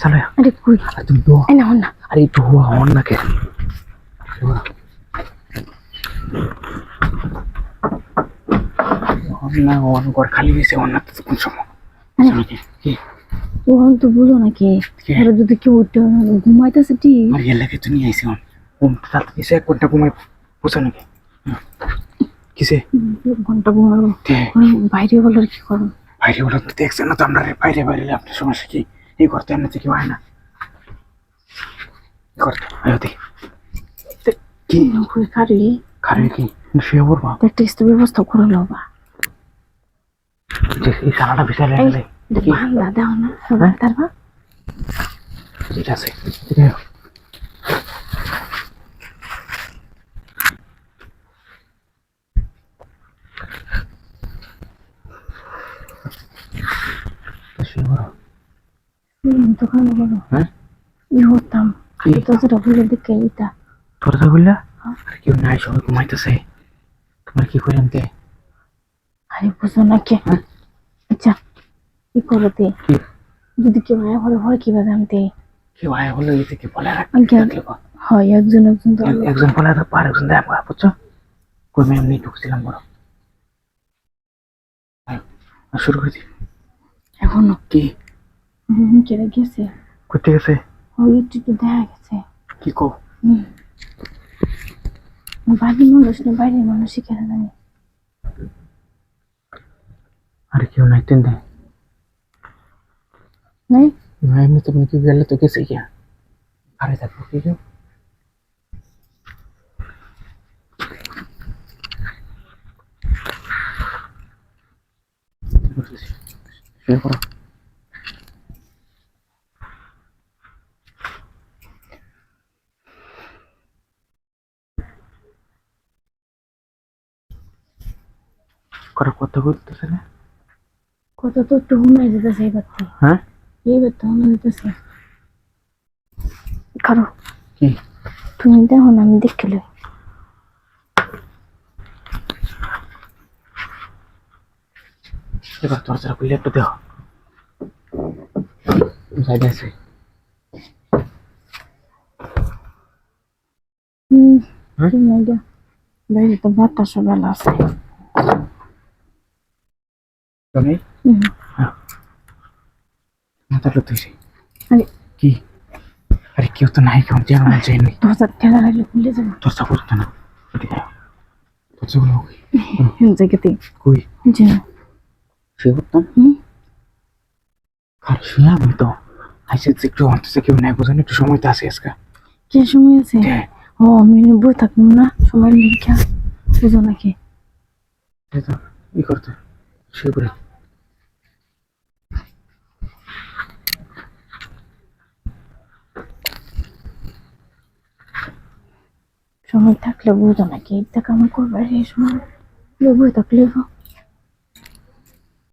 চালে আরে কই? আরে তুমি তো এই না হন না আরে একটু হওয়া হন না কে হন না হন ঘর খালি গেছে হন না তো কোন সময়? আরে চলো কি? কি? ওহন তো বুঝো না কে? কে? আর যদি কেউ উঠতে ঘুমাইতেছে ঠিক। ইয়ে লাগে তো নিয়ে আইসি হন ঘুম রাত এক ঘণ্টা ঘুমাই বুঝো নাকি? কিসে? ঘণ্টা ঘুমাবো। বাইরে বলার কি করো বাইরে বলো তো দেখছেন না তো আমরা বাইরে বাইরে। আপনার সমস্যা কি? এই করতে এমনি থেকে হয় না দেখি কি কই কারি খারাপ কি শুয়ে পড়ব একটা স্ত্রী ব্যবস্থা করে লবা যে এই সারাটা বিষয় লাগলে কি দাও না? তারপর ঠিক আছে ঠিক আছে তো শুয়ে পড়ো দোকান বলো হ্যাঁ? ই হতাম কি? তো যেটা ভুলে দিকে এটা দরজা খুললা? হ্যাঁ। আর কেউ নাই সবাই ঘুমাইতেছে। তোমার কি করে আনতে আরে বুঝো না কে? হ্যাঁ? আচ্ছা কি করো তে? যদি কেউ আয়া বলে হয় কীভাবে আমি তে? কেউ আয় হলো এই থেকে বলে। হয় একজন একজন একজন বলে আর একজন বুঝছ? কই আমি এমনি ঢুকছিলাম বড় শুরু করে দি এখনও? কি? কেটে গেছে করতে গেছে ওই একটু একটু দেখা গেছে কি কো বাড়ির মানুষ না বাইরের মানুষই কেন জানি আরে কেউ নাই টেন দেয় নাই না এমনি তো কেউ গেলে তো গেছে গিয়া আরে থাকব কি কেউ শুয়ে পড়ো করা কথা বলতেছে না? কত তো একটু হুমে যেতেছে এই বাড়তে। হ্যাঁ? এই বাড়তে হুমে যেতেছে কারও। কি? তুমি দেখো না আমি দেখে লই। এবার দরজাটা খুলে একটু দেহ যাই আছে? হুম। হ্যাঁ? বাইরে তো বাতাস বেলা আছে। তুমি হুম। মাথাটা আরে। কি? আরে কেউ তো নাই কেমন যেন মনে চাই নি। দরজা ঠেলা রাখলে খুলে যাব। দরজা করতে না। দরজাগুলো কই হুম জায়গাতে কই? যে। শুয়ে হুম। আর শুয়ে আমি তো। আইসে একটু অন্তসে কেউ নাই বোঝেন একটু সময় তো আছে আজকে। কে সময় আছে? হ্যাঁ ও আমি বই থাকব না। সময় লিখা বুঝো নাকি? এই করতে শুয়ে পড়ে। সময় থাকলে বুঝো নাকি এটা কাম করবার এই সময় বই থাকলে